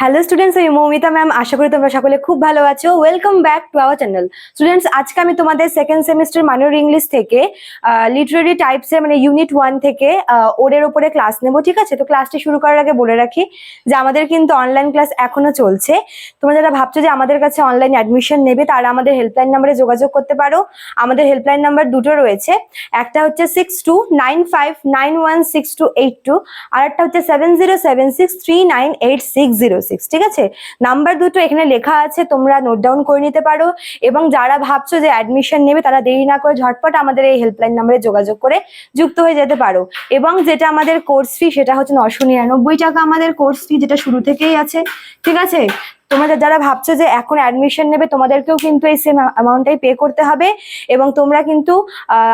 Hello students আমি Moumita ma'am আশা করি তোমরা সকলে খুব ভালো আছো। Welcome back to our channel students আজকে আমি তোমাদের সেকেন্ড সেমিস্টার মাইনর ইংলিশ থেকে লিটারারি টাইপসের মানে ইউনিট ওয়ান থেকে ওদের ওপরে ক্লাস নেব, ঠিক আছে? তো ক্লাসটি শুরু করার আগে বলে রাখি যে আমাদের কিন্তু অনলাইন ক্লাস এখনও চলছে। তোমরা যারা ভাবছ যে আমাদের কাছে অনলাইন অ্যাডমিশন নেবে, তারা আমাদের হেল্পলাইন নাম্বারে যোগাযোগ করতে পারো। আমাদের হেল্পলাইন নাম্বার দুটো রয়েছে। একটা হচ্ছে six two nine five nine one six two eight two আর একটা হচ্ছে seven zero seven six three nine eight six zero six ঠিক আছে? নাম্বার দুটো এখানে লেখা আছে, তোমরা নোট ডাউন করে নিতে পারো এবং যারা ভাবছ যে অ্যাডমিশন নেবে, তারা দেরি না করে ঝটপট আমাদের এই হেল্পলাইন নাম্বারে যোগাযোগ করে যুক্ত হয়ে যেতে পারো। এবং যেটা আমাদের কোর্স ফি সেটা হচ্ছে নশো নিরানব্বই টাকা আমাদের কোর্স ফি যেটা শুরু থেকেই আছে, ঠিক আছে? তোমরা যারা ভাবছ যে এখন অ্যাডমিশন নেবে, তোমাদেরকেও কিন্তু এই সেম অ্যামাউন্টটাই পে করতে হবে এবং তোমরা কিন্তু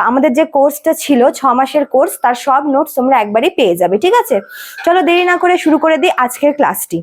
আমাদের যে কোর্সটা ছিল, ছ মাসের কোর্স তার সব নোটস তোমরা একবারই পেয়ে যাবে, ঠিক আছে? চলো দেরি না করে শুরু করে দিই আজকের ক্লাসটি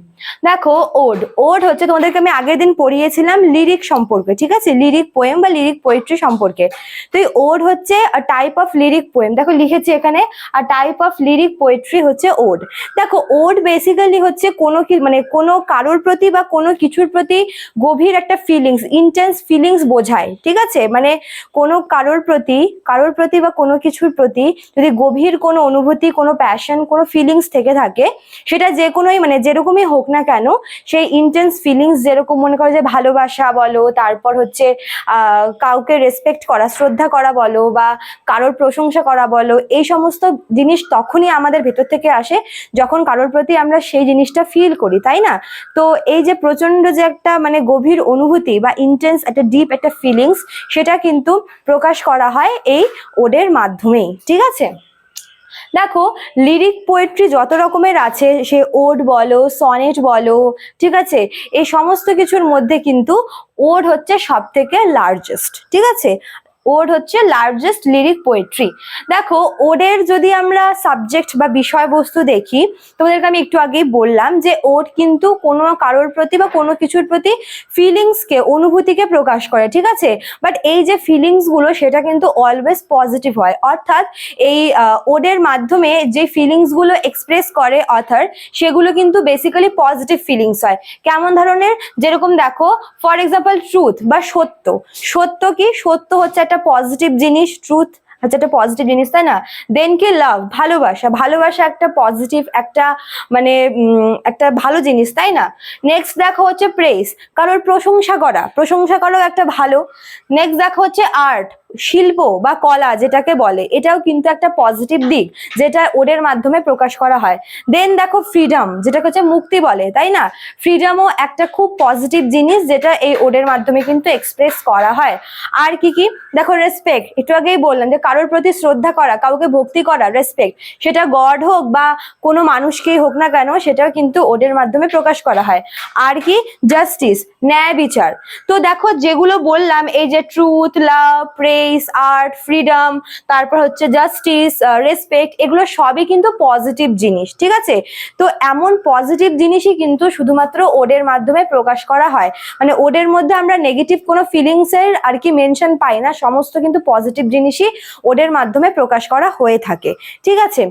দেখো ওড ওড হচ্ছে তোমাদেরকে আমি আগের দিন পড়িয়েছিলাম লিরিক সম্পর্কে, ঠিক আছে? লিরিক পোয়েম বা লিরিক পোয়েট্রি সম্পর্কে। তো এই ওড হচ্ছে টাইপ অফ লিরিক পোয়েম দেখো, লিখেছি এখানে আর টাইপ অফ লিরিক পোয়েট্রি হচ্ছে ওড দেখো ওড বেসিক্যালি হচ্ছে কোনো কি মানে কোনো কারোর প্রতি বা কোনো কিছুর প্রতি গভীর একটা ফিলিংস ইন্টেন্স ফিলিংস বোঝায়, ঠিক আছে? মানে কোনো কারোর প্রতি কারোর প্রতি বা কোনো কিছুর প্রতি যদি গভীর কোনো অনুভূতি, কোনো প্যাশন কোনো ফিলিংস থেকে থাকে, সেটা যে কোনোই মানে যেরকমই হোক না কেন, সেই ইন্টেন্স ফিলিংস যেরকম মনে করো যে ভালোবাসা বলো, তারপর হচ্ছে কাউকে রেসপেক্ট করা, শ্রদ্ধা করা বলো বা কারোর প্রশংসা করা বলো, এই সমস্ত জিনিস তখনই আমাদের ভেতর থেকে আসে যখন কারোর প্রতি আমরা সেই জিনিসটা ফিল করি, তাই না? তো এই যে প্রচণ্ড যে একটা মানে গভীর অনুভূতি বা ইন্টেন্স একটা ডিপ একটা ফিলিংস সেটা কিন্তু প্রকাশ করা হয় এই ওডের মাধ্যমেই। ঠিক আছে? দেখো লিরিক পোয়েট্রি যত রকমের আছে, সে ওড বলো সনেট বলো, ঠিক আছে? এই সমস্ত কিছুর মধ্যে কিন্তু ওড হচ্ছে সব থেকে লার্জেস্ট ঠিক আছে? ওড হচ্ছে লার্জেস্ট লিরিক পোয়েট্রি দেখো ওডের যদি আমরা সাবজেক্ট বা বিষয়বস্তু দেখি, তোমাদেরকে আমি একটু আগেই বললাম যে ওড কিন্তু কোনো কারোর প্রতি বা কোনো কিছুর প্রতি ফিলিংসকে অনুভূতিকে প্রকাশ করে, ঠিক আছে? বাট এই যে ফিলিংসগুলো সেটা কিন্তু অলওয়েজ পজিটিভ হয়। অর্থাৎ এই ওডের মাধ্যমে যে ফিলিংসগুলো এক্সপ্রেস করে অথার সেগুলো কিন্তু বেসিক্যালি পজিটিভ ফিলিংস হয়। কেমন ধরনের? যেরকম দেখো ফর এক্সাম্পল ট্রুথ বা সত্য। সত্য কি? সত্য হচ্ছে একটা পজিটিভ জিনিস ট্রুথ হচ্ছে একটা পজিটিভ জিনিস, তাই না? দেন কি? লাভ ভালোবাসা। ভালোবাসা একটা পজিটিভ একটা মানে একটা ভালো জিনিস, তাই না? নেক্সট দেখো হচ্ছে প্রেস কারোর প্রশংসা করা। প্রশংসা করাও একটা ভালো। নেক্সট দেখো হচ্ছে আর্ট শিল্প বা কলা যেটাকে বলে, এটাও কিন্তু একটা পজিটিভ দিক যেটা ওদের মাধ্যমে প্রকাশ করা হয়। দেন দেখো ফ্রিডম যেটাকে হচ্ছে মুক্তি বলে, তাই না? ফ্রিডমও একটা খুব পজিটিভ জিনিস যেটা এই ওদের মাধ্যমে কিন্তু এক্সপ্রেস করা হয়। আর কি কি? দেখো রেসপেক্ট একটু আগেই বললাম যে কারোর প্রতি শ্রদ্ধা করা, কাউকে ভক্তি করা রেসপেক্ট সেটা গড হোক বা কোনো মানুষকেই হোক না কেন, সেটাও কিন্তু ওদের মাধ্যমে প্রকাশ করা হয়। আর কি? জাস্টিস ন্যায় বিচার। তো দেখো যেগুলো বললাম, এই যে truth love press art freedom তারপর হচ্ছে জাস্টিস রেসপেক্ট এগুলো সবই কিন্তু পজিটিভ জিনিস, ঠিক আছে? তো এমন পজিটিভ জিনিসই কিন্তু শুধুমাত্র ওডের মাধ্যমে প্রকাশ করা হয়। মানে ওডের মধ্যে আমরা নেগেটিভ কোনো ফিলিংস এর আর কি মেনশন পাই না, সমস্ত কিন্তু পজিটিভ জিনিসই ওডের মাধ্যমে প্রকাশ করা হয়ে থাকে, ঠিক আছে?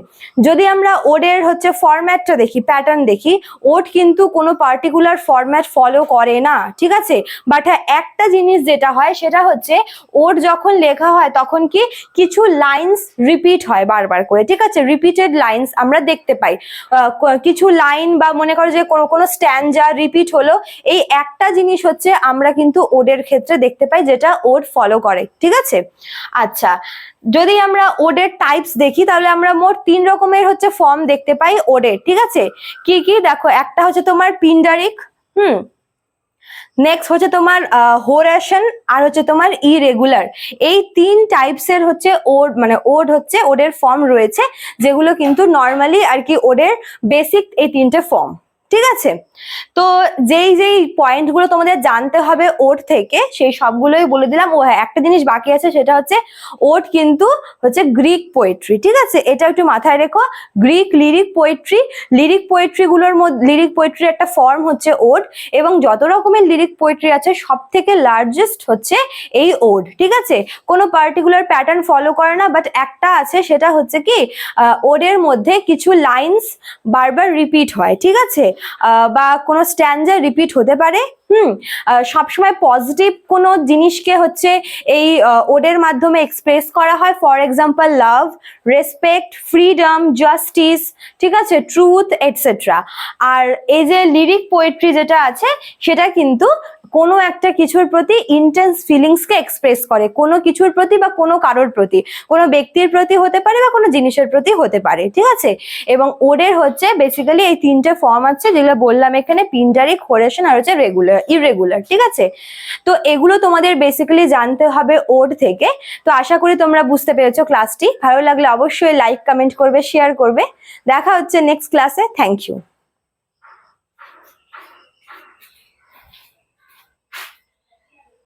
যদি আমরা ওডের হচ্ছে ফরম্যাটটা দেখি প্যাটার্ন দেখি, ওট কিন্তু কোনো পার্টিকুলার ফরম্যাট ফলো করে না, ঠিক আছে? বাট হ্যাঁ একটা জিনিস যেটা হয়, সেটা হচ্ছে ওট যখন লেখা হয় তখন কি কিছু লাইন্স রিপিট হয় বারবার করে, ঠিক আছে? রিপিটেড লাইন্স আমরা দেখতে পাই। কিছু লাইন বা মনে করো যে কোনো কোনো স্ট্যান্ডা রিপিট হলো, এই একটা জিনিস হচ্ছে আমরা কিন্তু ওডের ক্ষেত্রে দেখতে পাই যেটা ওড ফলো করে, ঠিক আছে? আচ্ছা যদি আমরা ওডের টাইপস দেখি তাহলে আমরা মোট তিন রকমের হচ্ছে ফর্ম দেখতে পাই ওডের ঠিক আছে? কি কি? দেখো, একটা হচ্ছে তোমার পিন্ডারিক হুম? নেক্সট হচ্ছে তোমার হোরেশন আর হচ্ছে তোমার ইরেগুলার এই তিন টাইপসের হচ্ছে ওড মানে ওড হচ্ছে ওডের ফর্ম রয়েছে, যেগুলো কিন্তু নর্মালি আর কি ওডের বেসিক এই তিনটে ফর্ম ঠিক আছে? তো যেই যেই পয়েন্টগুলো তোমাদের জানতে হবে ওট থেকে, সেই সবগুলোই বলে দিলাম। ও হ্যাঁ একটা জিনিস বাকি আছে, সেটা হচ্ছে ওট কিন্তু হচ্ছে গ্রিক পোয়েট্রি ঠিক আছে? এটা একটু মাথায় রেখো। গ্রিক লিরিক পোয়েট্রি লিরিক পোয়েট্রিগুলোর মধ্যে লিরিক পোয়েট্রির একটা ফর্ম হচ্ছে ওড এবং যত রকমের লিরিক পোয়েট্রি আছে সব থেকে লার্জেস্ট হচ্ছে এই ওড ঠিক আছে? কোনো পার্টিকুলার প্যাটার্ন ফলো করে না বাট একটা আছে, সেটা হচ্ছে কি ওডের মধ্যে কিছু লাইন্স বারবার রিপিট হয়, ঠিক আছে? বা কোনো স্ট্যান্ডার রিপিট হতে পারে। হুম সবসময় পজিটিভ কোনো জিনিসকে হচ্ছে এই ওডের মাধ্যমে এক্সপ্রেস করা হয়। For example love respect freedom justice ঠিক আছে? ট্রুথ এটসেট্রা আর এই যে লিরিক পোয়েট্রি যেটা আছে, সেটা কিন্তু কোনো একটা কিছুর প্রতি ইন্টেন্স ফিলিংসকে এক্সপ্রেস করে, কোনো কিছুর প্রতি বা কোনো কারোর প্রতি, কোনো ব্যক্তির প্রতি হতে পারে বা কোনো জিনিসের প্রতি হতে পারে, ঠিক আছে? এবং ওডের হচ্ছে বেসিক্যালি এই তিনটে ফর্ম আছে যেগুলো বললাম এখানে পিন্টারিক হোরেশন আর হচ্ছে রেগুলার ইরেগুলার ঠিক আছে? তো এগুলো তোমাদের বেসিক্যালি জানতে হবে ওড থেকে। তো আশা করি তোমরা বুঝতে পেরেছ ক্লাসটি ভালো লাগলে অবশ্যই লাইক কমেন্ট করবে শেয়ার করবে। দেখা হচ্ছে নেক্সট ক্লাসে থ্যাংক ইউ